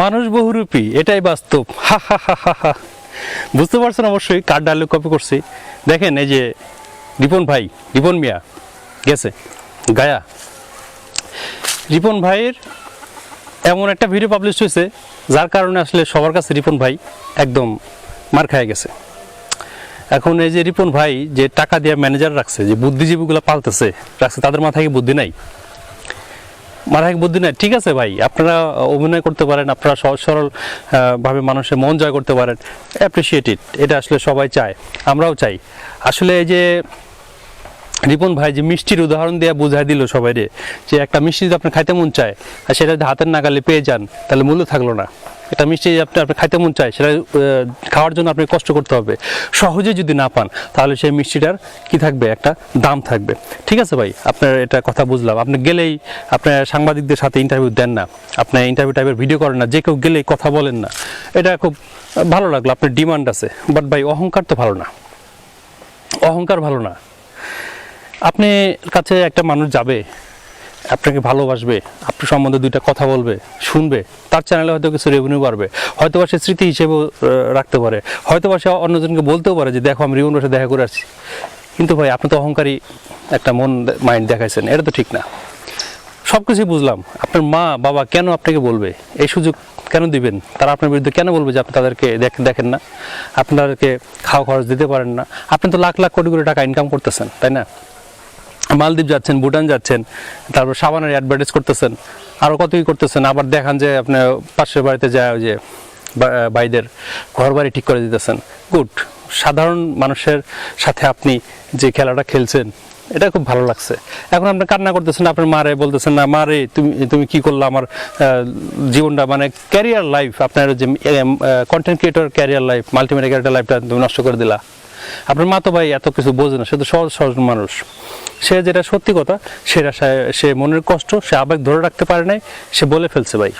মানুষ বহুরূপী এটাই বাস্তব। হা হা হা হা বুঝতে পারছেন অবশ্যই কার ডায়লগ কপি করছি? দেখেন এই যে রিপন ভাই, রিপন মিয়া, গেছে, গায়া। রিপন ভাইয়ের এমন একটা ভিডিও পাবলিশ হয়েছে, যার কারণে আসলে সবার কাছে রিপন ভাই একদম মার খায় গেছে। এখন এই যে রিপন ভাই যে টাকা দিয়ে ম্যানেজার রাখছে, যে বুদ্ধিজীবীগুলো পালতেছে, রাখছে, তাদের মাথায় বুদ্ধি নাই? মাথায় কি বুদ্ধি নাই। ঠিক আছে ভাই, আপনারা অভিনয় করতে পারেন, আপনারা সহজ সরল ভাবে মানুষের মন জয় করতে পারেন। অ্যাপ্রিসিয়েট ইট এটা আসলে সবাই চায়, আমরাও চাই। আসলে এই যে রিপন ভাই যে মিষ্টির উদাহরণ দিয়ে বোঝাই দিল সবাই যে একটা মিষ্টি যদি আপনার খাইতে মন চায়, আর সেটা যদি হাতের নাগালে পেয়ে যান, তাহলে মূল্য থাকল না। একটা মিষ্টি আপনি আপনার খাইতে মন চায়, সেটা খাওয়ার জন্য আপনি কষ্ট করতে হবে। সহজে যদি না পান, তাহলে সেই মিষ্টিটার কি থাকবে? একটা দাম থাকবে। ঠিক আছে ভাই? আপনার এটা কথা বুঝলাম। আপনি গেলেই আপনার সাংবাদিকদের সাথে ইন্টারভিউ দেন না। আপনি ইন্টারভিউ টাইপের ভিডিও করেন না। যে কেউ গেলেই কথা বলেন না। এটা খুব ভালো লাগল। আপনার ডিমান্ড আছে। বাট ভাই, অহংকার তো ভালো না। অহংকার ভালো না। আপনি কাছে একটা মানুষ যাবে আপনাকে ভালোবাসবে আপনার সম্বন্ধে দুইটা কথা বলবে, শুনবে, তার চ্যানেলে হয়তো কিছু রেভিনিউ বাড়বে। হয়তো বা সে স্মৃতি হিসেবেও রাখতে পারে। হয়তো বা সে অন্যজনকে বলতেও পারে যে, দেখো, আমি রিউন বসে দেখা করে আসছি। কিন্তু ভাই, আপনি তো অহংকারী একটা মন মাইন্ড দেখাইছেন, এটা তো ঠিক না। সব কিছুই বুঝলাম। আপনার মা, বাবা কেন আপনাকে বলবে? এই সুযোগ কেন দিবেন? তারা আপনার বিরুদ্ধে কেন বলবে যে, আপনি তাদেরকে দেখ- দেখেন না? আপনাদেরকে খাওয়া খরচ দিতে পারেন না? আপনি তো লাখ লাখ কোটি কোটি টাকা ইনকাম করতেছেন, তাই না? মালদ্বীপ যাচ্ছেন, ভুটান যাচ্ছেন, তারপর সাবানের অ্যাডভার্টাইজ করতেছেন আরও কত কি করতেছেন, আবার দেখান যে আপনি পাশের বাড়িতে যায় যে ভাইদের ঘর বাড়ি ঠিক করে দিতেছেন। গুড সাধারণ মানুষের সাথে আপনি যে খেলাটা খেলছেন, এটা খুব ভালো লাগছে। এখন আপনি কান্না করতেছেন, আপনার মারে বলতেছেন, না, মারে, তুমি তুমি কি করলে আমার জীবনটা? মানে ক্যারিয়ার লাইফ আপনার যে content creator career life multimedia career লাইফটা তুমি নষ্ট করে দিলা। আপনার মা তো ভাই এত কিছু বোঝে না, সে তো সহজ সহজ মানুষ। সে যেটা সত্যি কথা, সেটা সে- মনের কষ্ট, সে আবেগ ধরে রাখতে পারে নাই, সে বলে ফেলছে ভাই।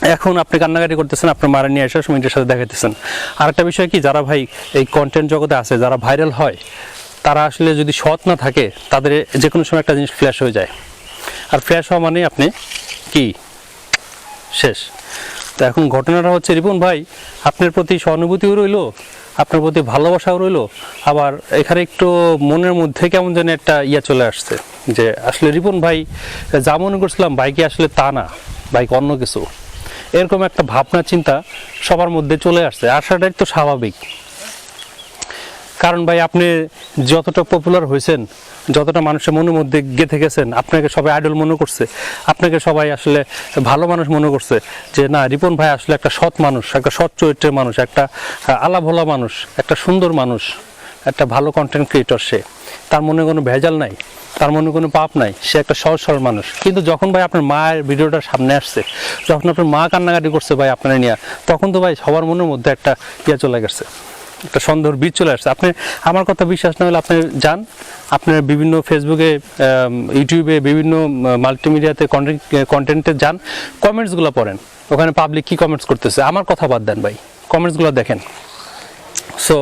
এখন আপনি কান্নাকাটি করতেছেন, আপনার মারা নিয়ে আসার সময় সাথে দেখাইতেছেন। আরেকটা বিষয় কি, যারা ভাই এই কন্টেন্ট জগতে আছে, যারা ভাইরাল হয়, তারা আসলে যদি সৎ না থাকে, তাদের যে কোনো সময় একটা জিনিস ফ্ল্যাশ হয়ে যায়। আর ফ্ল্যাশ হওয়া মানে আপনি কি? শেষ। তো এখন ঘটনাটা হচ্ছে, রিপন ভাই, আপনার প্রতি সহানুভূতিও রইল, আপনার প্রতি ভালোবাসাও রইল, আবার এখানে একটু মনের মধ্যে কেমন যেন একটা ইয়া চলে আসছে, যে আসলে রিপন ভাই, যা মনে করছিলাম বাইকে আসলে তা না বাইক অন্য কিছু, এরকম একটা ভাবনা, চিন্তা সবার মধ্যে চলে আসছে, আসাটাই তো স্বাভাবিক। কারণ ভাই, আপনি যতটা পপুলার হয়েছেন, যতটা মানুষের মনের মধ্যে গেঁথে গেছেন, আপনাকে সবাই আইডল মনে করছে। আপনাকে সবাই আসলে ভালো মানুষ মনে করছে যে, না, রিপন ভাই আসলে একটা সৎ মানুষ, একটা সৎ চরিত্রের মানুষ, একটা আলাভোলা মানুষ, একটা সুন্দর মানুষ, একটা ভালো কন্টেন্ট ক্রিয়েটর সে। তার মনে কোনো ভেজাল নাই, তার মনে কোনো পাপ নাই, সে একটা সহজ সরল মানুষ। কিন্তু যখন ভাই আপনার মায়ের ভিডিওটা সামনে আসছে, যখন আপনার মা কান্নাকাটি করছে ভাই আপনার নিয়ে, তখন তো ভাই সবার মনের মধ্যে একটা ইয়ে চলে গেছে। একটা সন্দেহর বীজ চলে আসছে। আপনি আমার কথা বিশ্বাস না হলে আপনি যান। আপনার বিভিন্ন ফেসবুকে ইউটিউবে বিভিন্ন মাল্টিমিডিয়াতে কন্টেন্ট কন্টেন্টে যান। কমেন্টসগুলো পড়েন। ওখানে পাবলিক কি কমেন্টস করতেছে? আমার কথা বাদ দেন ভাই। কমেন্টসগুলো দেখেন। সো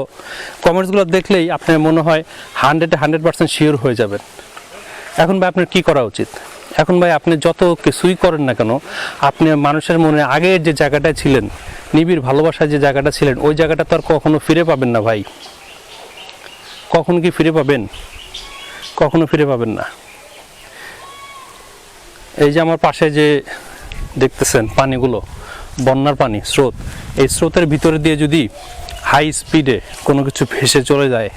কমেন্টসগুলো দেখলেই আপনার মনে হয় হান্ড্রেডে হান্ড্রেড পার্সেন্ট শিওর হয়ে যাবেন। এখন ভাই আপনার কী করা উচিত? এখন ভাই আপনি যত কিছুই করেন না কেন, আপনি মানুষের মনে আগের যে জায়গাটা ছিলেন, নিবিড় ভালোবাসার যে জায়গাটা ছিলেন, ওই জায়গাটা তো আর কখনো ফিরে পাবেন না ভাই। কখন কি ফিরে পাবেন? কখনো ফিরে পাবেন না। এই যে আমার পাশে যে দেখতেছেন পানিগুলো, বন্যার পানি, স্রোত, এই স্রোতের ভিতরে দিয়ে যদি হাই স্পিডে কোনো কিছু ভেসে চলে যায়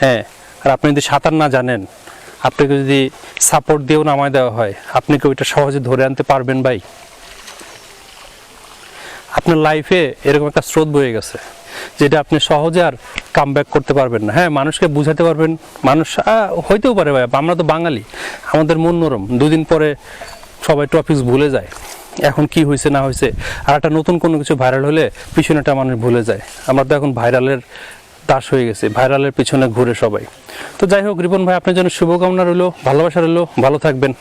হ্যাঁ আর আপনি যদি সাঁতার না জানেন আপনাকে যদি সাপোর্ট দিয়েও নামায় দেওয়া হয় আপনি কি ওইটা সহজে ধরে আনতে পারবেন ভাই। আপনার লাইফে এরকম একটা স্রোত বয়ে গেছে, যেটা আপনি সহজে আর কাম করতে পারবেন না। হ্যাঁ মানুষকে বুঝাতে পারবেন, মানুষ হইতেও পারে ভাই, আমরা তো বাঙালি, আমাদের মন নরম। দুদিন পরে সবাই টপিকস ভুলে যায়, এখন কি হয়েছে না হয়েছে আর একটা নতুন কোনো কিছু ভাইরাল হলে পিছনেটা মানুষ ভুলে যায়। আমরা তো এখন ভাইরালের দাস হয়ে গেছে, ভাইরালের পিছনে ঘুরে সবাই। তো যাই হোক, রিপন ভাই, আপনার জন্য শুভকামনা রইল, ভালোবাসা রইল, ভালো থাকবেন,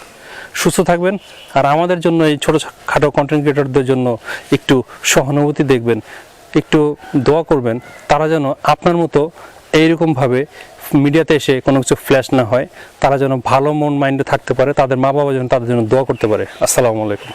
সুস্থ থাকবেন, আর আমাদের জন্য এই ছোটো খাটো কন্টেন্ট ক্রিয়েটরদের জন্য একটু সহানুভূতি দেখবেন, একটু দোয়া করবেন, তারা যেন আপনার মতো এইরকমভাবে মিডিয়াতে এসে কোনো কিছু ফ্ল্যাশ না হয়, তারা যেন ভালো মন মাইন্ডে থাকতে পারে, তাদের মা বাবা যেন তাদের জন্য দোয়া করতে পারে। আসসালামু আলাইকুম।